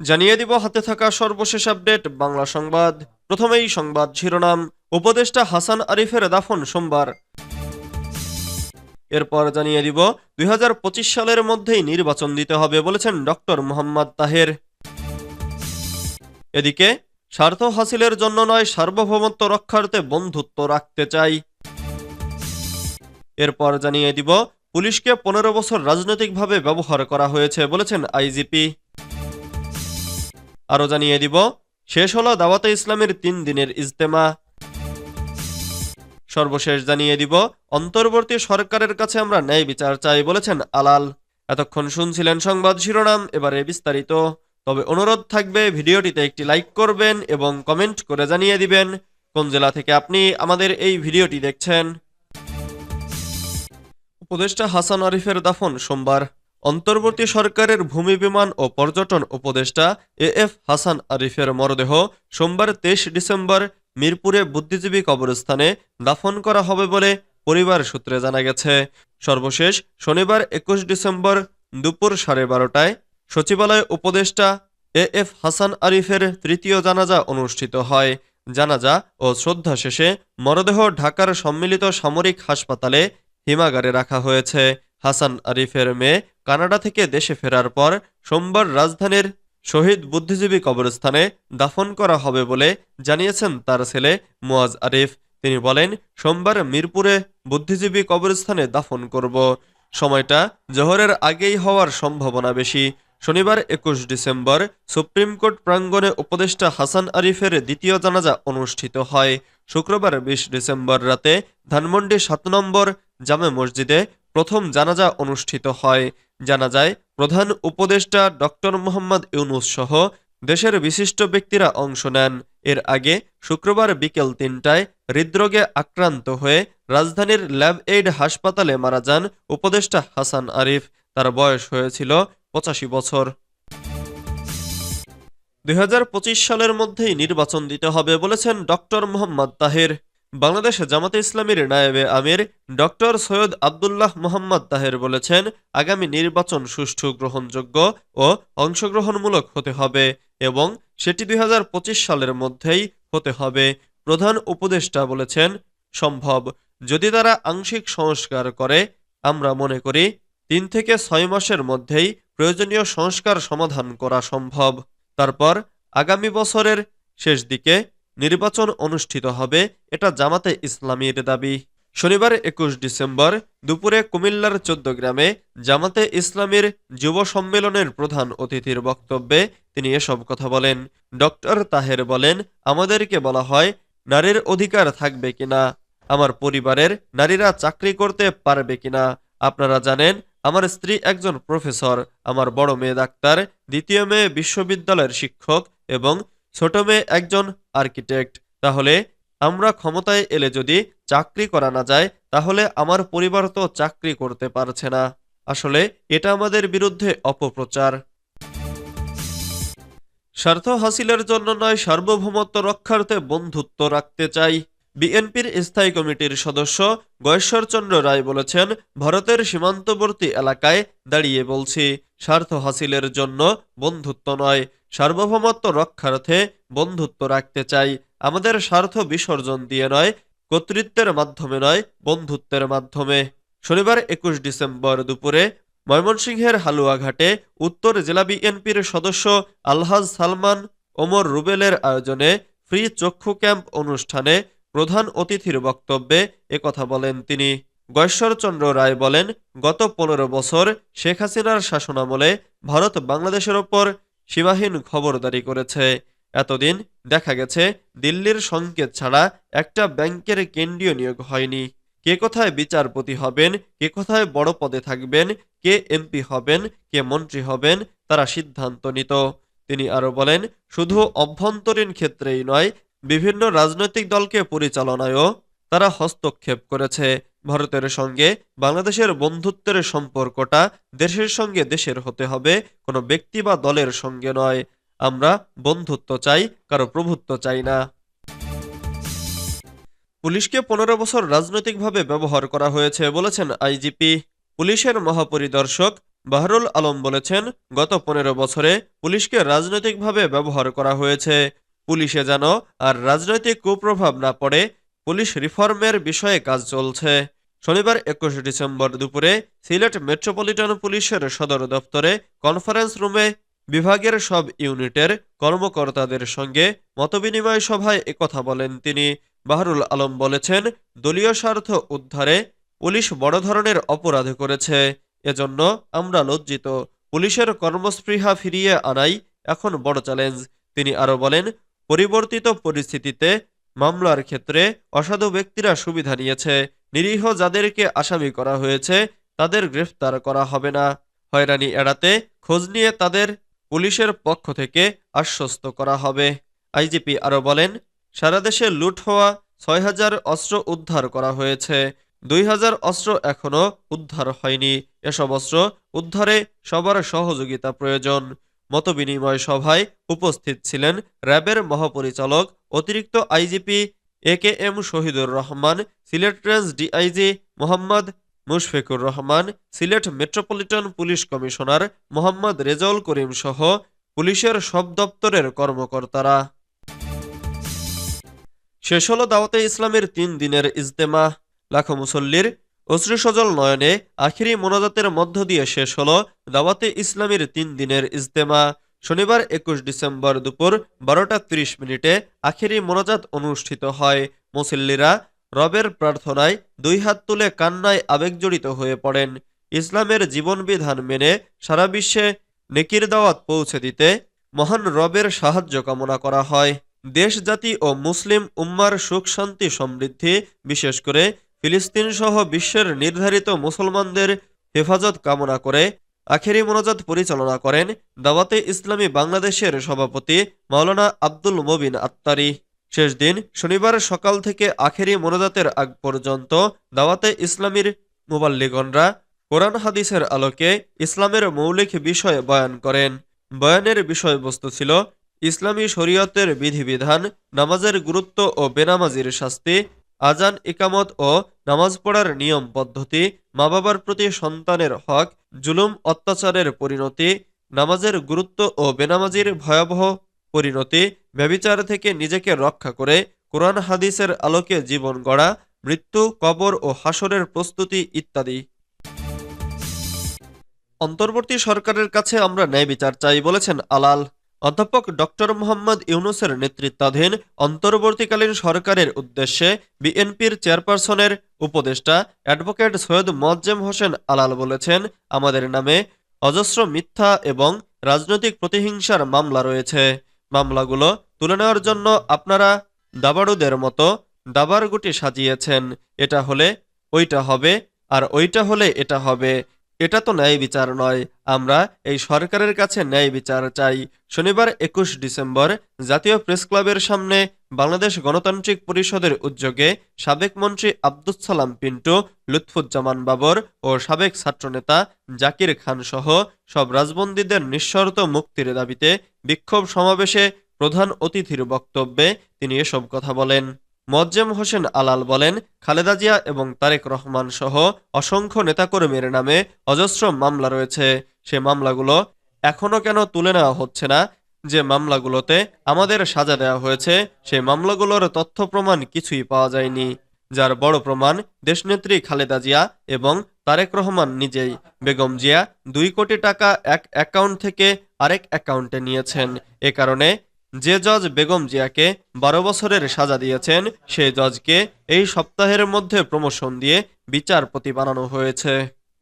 জানিয়ে দিব হাতে থাকা সর্বশেষ আপডেট, বাংলা সংবাদ। প্রথমেই সংবাদ শিরোনাম, উপদেষ্টা হাসান আরিফের দাফন সোমবার। এরপর জানিয়ে দিব, দুই হাজার পঁচিশ সালের মধ্যেই নির্বাচন দিতে হবে বলেছেন ডক্টর মোহাম্মদ তাহের। এদিকে, স্বার্থ হাসিলের জন্য নয়, সার্বভৌমত্ব রক্ষার্থে বন্ধুত্ব রাখতে চাই। এরপর জানিয়ে দিব, পুলিশকে পনেরো বছর রাজনৈতিকভাবে ব্যবহার করা হয়েছে বলেছেন আইজিপি। আরও জানিয়ে দিব, শেষ হলো দাওয়াতে ইসলামের তিন দিনের ইজতেমা। সর্বশেষ জানিয়ে দিব, অন্তর্বর্তী সরকারের কাছে আমরা ন্যায় বিচার চাই বলেছেন আলাল। এতক্ষণ শুনছিলেন সংবাদ শিরোনাম, এবারে বিস্তারিত। তবে অনুরোধ থাকবে, ভিডিওটিতে একটি লাইক করবেন এবং কমেন্ট করে জানিয়ে দিবেন, কোন জেলা থেকে আপনি আমাদের এই ভিডিওটি দেখছেন। উপদেষ্টা হাসান আরিফের দাফন সোমবার। অন্তর্বর্তী সরকারের ভূমি বিমান ও পর্যটন উপদেষ্টা এ এফ হাসান আরিফের মরদেহ সোমবার তেইশ ডিসেম্বর মিরপুরে বুদ্ধিজীবী কবরস্থানে দাফন করা হবে বলে পরিবার সূত্রে জানা গেছে। সর্বশেষ শনিবার একুশ ডিসেম্বর দুপুর সাড়ে বারোটায় সচিবালয় উপদেষ্টা এ এফ হাসান আরিফের তৃতীয় জানাজা অনুষ্ঠিত হয়। জানাজা ও শ্রদ্ধা শেষে মরদেহ ঢাকার সম্মিলিত সামরিক হাসপাতালে হিমাগারে রাখা হয়েছে। হাসান আরিফের মেয়ে কানাডা থেকে দেশে ফেরার পর সোমবার রাজধানীর শহীদ বুদ্ধিজীবী কবরস্থানে দাফন করা হবে বলে জানিয়েছেন তার ছেলে মুয়াজ আরিফ। তিনি বলেন, সোমবার মিরপুরে বুদ্ধিজীবী কবরস্থানে দাফন করব। সময়টা জোহরের আগেই হওয়ার সম্ভাবনা বেশি। শনিবার একুশ ডিসেম্বর সুপ্রিম কোর্ট প্রাঙ্গণে উপদেষ্টা হাসান আরিফের দ্বিতীয় জানাজা অনুষ্ঠিত হয়। শুক্রবার বিশ ডিসেম্বর রাতে ধানমন্ডি সাত নম্বর জামে মসজিদে প্রথম জানাজা অনুষ্ঠিত হয়। জানাজায় প্রধান উপদেষ্টা ডক্টর মোহাম্মদ ইউনুস সহ দেশের বিশিষ্ট ব্যক্তিরা অংশ নেন। এর আগে শুক্রবার বিকেল তিনটায় হৃদরোগে আক্রান্ত হয়ে রাজধানীর ল্যাব এইড হাসপাতালে মারা যান উপদেষ্টা হাসান আরিফ। তার বয়স হয়েছিল পঁচাশি বছর। দু হাজার পঁচিশ সালের মধ্যেই নির্বাচন দিতে হবে বলেছেন ডক্টর মোহাম্মদ তাহের। বাংলাদেশ জামাতে ইসলামীর নায়েবে আমির ডক্টর সৈয়দ আবদুল্লাহ মোহাম্মদ তাহের বলেছেন, আগামী নির্বাচন সুষ্ঠু, গ্রহণযোগ্য ও অংশগ্রহণমূলক হতে হবে এবং সেটি দুই হাজার পঁচিশ সালের মধ্যেই হতে হবে, প্রধান উপদেষ্টা বলেছেন। সম্ভব, যদি তারা আংশিক সংস্কার করে, আমরা মনে করি তিন থেকে ছয় মাসের মধ্যেই প্রয়োজনীয় সংস্কার সমাধান করা সম্ভব। তারপর আগামী বছরের শেষ দিকে নির্বাচন অনুষ্ঠিত হবে, এটা জামাতে ইসলামীর দাবি। শনিবার একুশ ডিসেম্বর দুপুরে কুমিল্লার চোদ্দ গ্রামে জামাতে ইসলামীর যুব সম্মেলনের প্রধান অতিথির বক্তব্যে তিনি এসব কথা বলেন। ডক্টর তাহের বলেন, আমাদেরকে বলা হয়, নারীর অধিকার থাকবে কিনা? আমার পরিবারের নারীরা চাকরি করতে পারবে কিনা? আপনারা জানেন, আমার স্ত্রী একজন প্রফেসর, আমার বড় মেয়ে ডাক্তার, দ্বিতীয় মেয়ে বিশ্ববিদ্যালয়ের শিক্ষক এবং ছোট মেয়ে একজন আর্কিটেক্ট। তাহলে আমরা ক্ষমতায় এলে যদি চাকরি করা না যায়, তাহলে আমার পরিবার তো চাকরি করতে পারছে না। আসলে এটা আমাদের বিরুদ্ধে অপপ্রচার। স্বার্থ হাসিলের জন্য নয়, সার্বভৌমত্ব রক্ষার্থে বন্ধুত্ব রাখতে চাই। বিএনপির স্থায়ী কমিটির সদস্য গয়েশ্বরচন্দ্র রায় বলেছেন, ভারতের সীমান্তবর্তী এলাকায় দাঁড়িয়ে বলছি, স্বার্থ হাসিলের জন্য বন্ধুত্ব নয়। সার্বভৌমত্ব রক্ষার্থে বন্ধুত্ব রাখতে চাই। আমাদের স্বার্থ বিসর্জন দিয়ে নয়, কর্তৃত্বের মাধ্যমে নয়, বন্ধুত্বের মাধ্যমে। শনিবার একুশ ডিসেম্বর দুপুরে ময়মনসিংহের হালুয়াঘাটে উত্তর জেলা বিএনপির সদস্য আলহাজ সালমান ওমর রুবেলের আয়োজনে ফ্রি চক্ষু ক্যাম্প অনুষ্ঠানে প্রধান অতিথির বক্তব্যে একথা বলেন তিনি। গয়েশ্বরচন্দ্র রায় বলেন, গত পনেরো বছর শেখ হাসিনার শাসনামলে ভারত বাংলাদেশের ওপর সীমাহীন খবরদারি করেছে। এতদিন দেখা গেছে, দিল্লির সংকেত ছাড়া একটা ব্যাংকের কেন্দ্রীয় নিয়োগ হয়নি। কে কোথায় বিচারপতি হবেন, কে কোথায় বড় পদে থাকবেন, কে এমপি হবেন, কে মন্ত্রী হবেন, তারা সিদ্ধান্ত নিত। তিনি আরও বলেন, শুধু অভ্যন্তরীণ ক্ষেত্রেই নয়, বিভিন্ন রাজনৈতিক দলকে পরিচালনায়ও তারা হস্তক্ষেপ করেছে। ভারতের সঙ্গে বাংলাদেশের বন্ধুত্বের সম্পর্কটা দেশের সঙ্গে দেশের হতে হবে, কোনো ব্যক্তি বা দলের সঙ্গে নয়। আমরা বন্ধুত্ব চাই, কারও প্রভুত্ব চাই না। পুলিশকে পনেরো বছর রাজনৈতিকভাবে ব্যবহার করা হয়েছে বলেছেন আইজিপি। পুলিশের মহাপরিদর্শক বাহরুল আলম বলেছেন, গত পনেরো বছরে পুলিশকে রাজনৈতিকভাবে ব্যবহার করা হয়েছে। পুলিশে যেন আর রাজনৈতিক কুপ্রভাব না পড়ে পুলিশ রিফর্মের বিষয়ে কাজ চলছে। শনিবার একুশ ডিসেম্বর দুপুরে সিলেট মেট্রোপলিটন পুলিশের সদর দপ্তরে কনফারেন্স রুমে বিভাগের সব ইউনিটের কর্মকর্তাদের সঙ্গে মতবিনিময় সভায় একথা বলেন তিনি। বাহরুল আলম বলেছেন, দলীয় স্বার্থ উদ্ধারে পুলিশ বড় ধরনের অপরাধ করেছে। এজন্য আমরা লজ্জিত। পুলিশের কর্মস্পৃহা ফিরিয়ে আনাই এখন বড় চ্যালেঞ্জ। তিনি আরও বলেন, পরিবর্তিত পরিস্থিতিতে মামলার ক্ষেত্রে অসাধু ব্যক্তিরা সুবিধা নিয়েছে। নিরীহ যাদেরকে আসামি করা হয়েছে, তাদের গ্রেফতার করা হবে না। হয়রানি এড়াতে খোঁজ নিয়ে তাদের পুলিশের পক্ষ থেকে আশ্বস্ত করা হবে। আইজিপি আরও বলেন, সারা দেশে লুট হওয়া ছয় হাজার অস্ত্র উদ্ধার করা হয়েছে। দুই হাজার অস্ত্র এখনও উদ্ধার হয়নি। এসব অস্ত্র উদ্ধারে সবার সহযোগিতা প্রয়োজন। মতবিনিময় সভায় উপস্থিত ছিলেন র্যাবের মহাপরিচালক অতিরিক্ত IGP A K M Shahidur Rahman, Sylhet range DIG Mohammad Mushfiqur Rahman, Sylhet metropolitan police commissioner Mohammad Rezaul Karim সহ পুলিশের সব দপ্তরের কর্মকর্তারা। শেষ হল দাওয়াতে ইসলামের তিন দিনের ইজতেমা। লাখো মুসল্লির অশ্রুসজল নয়নে আখিরি মোনাজাতের মধ্য দিয়ে শেষ হল দাওয়াতে ইসলামের তিন দিনের ইজতেমা। শনিবার একুশ ডিসেম্বর দুপুর বারোটা ত্রিশ মিনিটে আখেরি মোনাজাত অনুষ্ঠিত হয়। মুসল্লিরা রবের প্রার্থনায় দুই হাত তুলে কান্নায় আবেগজড়িত হয়ে পড়েন। ইসলামের জীবনবিধান মেনে সারা বিশ্বে নেকির দাওয়াত পৌঁছে দিতে মহান রবের সাহায্য কামনা করা হয়। দেশ জাতি ও মুসলিম উম্মার সুখ, শান্তি, সমৃদ্ধি, বিশেষ করে ফিলিস্তিন সহ বিশ্বের নির্ধারিত মুসলমানদের হেফাজত কামনা করে আখেরি মোনাজাত পরিচালনা করেন দাওয়াতে ইসলামী বাংলাদেশের সভাপতি মাওলানা আব্দুল মবিন আত্তারি। শেষ দিন শনিবার সকাল থেকে আখেরি মোনাজাতের আগ পর্যন্ত দাওয়াতে ইসলামীর মুবাল্লিগণরা কোরআন হাদিসের আলোকে ইসলামের মৌলিক বিষয় বয়ান করেন। বয়ানের বিষয়বস্তু ছিল ইসলামী শরীয়তের বিধিবিধান, নামাজের গুরুত্ব ও বেনামাজির শাস্তি, আজান ইকামত ও নামাজ পড়ার নিয়ম পদ্ধতি মা বাবার প্রতি সন্তানের হক জুলুম, অত্যাচারের পরিণতি, নামাজের গুরুত্ব ও বেনামাজির ভয়াবহ পরিণতি, ব্যবিচার থেকে নিজেকে রক্ষা করে কোরআন হাদিসের আলোকে জীবন গড়া, মৃত্যু, কবর ও হাসরের প্রস্তুতি ইত্যাদি। অন্তর্বর্তী সরকারের কাছে আমরা ন্যায় বিচার চাই বলেছেন আলাল। অধ্যাপক ডক্টর মোহাম্মদ ইউনুসের নেতৃত্বাধীন অন্তর্বর্তীকালীন সরকারের উদ্দেশ্যে বিএনপির চেয়ারপারসনের উপদেষ্টা অ্যাডভোকেট সৈয়দ মোয়াজ্জেম হোসেন আলাল বলেছেন, আমাদের নামে অজস্র মিথ্যা এবং রাজনৈতিক প্রতিহিংসার মামলা রয়েছে। মামলাগুলো তুলে নেওয়ার জন্য আপনারা দাবাড়ুদের মতো দাবার গুটি সাজিয়েছেন। এটা হলে ওইটা হবে আর ওইটা হলে এটা হবে। এটা তো ন্যায় বিচার নয়। আমরা এই সরকারের কাছে ন্যায় বিচার চাই। শনিবার একুশ ডিসেম্বর জাতীয় প্রেস ক্লাবের সামনে বাংলাদেশ গণতান্ত্রিক পরিষদের উদ্যোগে সাবেক মন্ত্রী আব্দুস সালাম পিন্টু, লুৎফুজ্জামান বাবর ও সাবেক ছাত্রনেতা জাকির খান সহ সব রাজবন্দীদের নিঃশর্ত মুক্তির দাবিতে বিক্ষোভ সমাবেশে প্রধান অতিথির বক্তব্যে তিনি এসব কথা বলেন। মজ্জেম হোসেন আলাল বলেন, খালেদা জিয়া এবং তারেক রহমান সহ অসংখ্য নেতাকর্মীর নামে অজস্র মামলা রয়েছে। সে মামলাগুলো এখনও কেন তুলে নেওয়া হচ্ছে না? যে মামলাগুলোতে আমাদের সাজা দেওয়া হয়েছে সেই মামলাগুলোর তথ্য প্রমাণ কিছুই পাওয়া যায়নি, যার বড় প্রমাণ দেশনেত্রী খালেদা জিয়া এবং তারেক রহমান নিজেই। বেগম জিয়া দুই কোটি টাকা এক অ্যাকাউন্ট থেকে আরেক অ্যাকাউন্টে নিয়েছেন। এ কারণে যে জজ বেগম জিয়াকে বারো বছরের সাজা দিয়েছেন, সেই জজকে এই সপ্তাহের মধ্যে প্রমোশন দিয়ে বিচারপতি বানানো হয়েছে।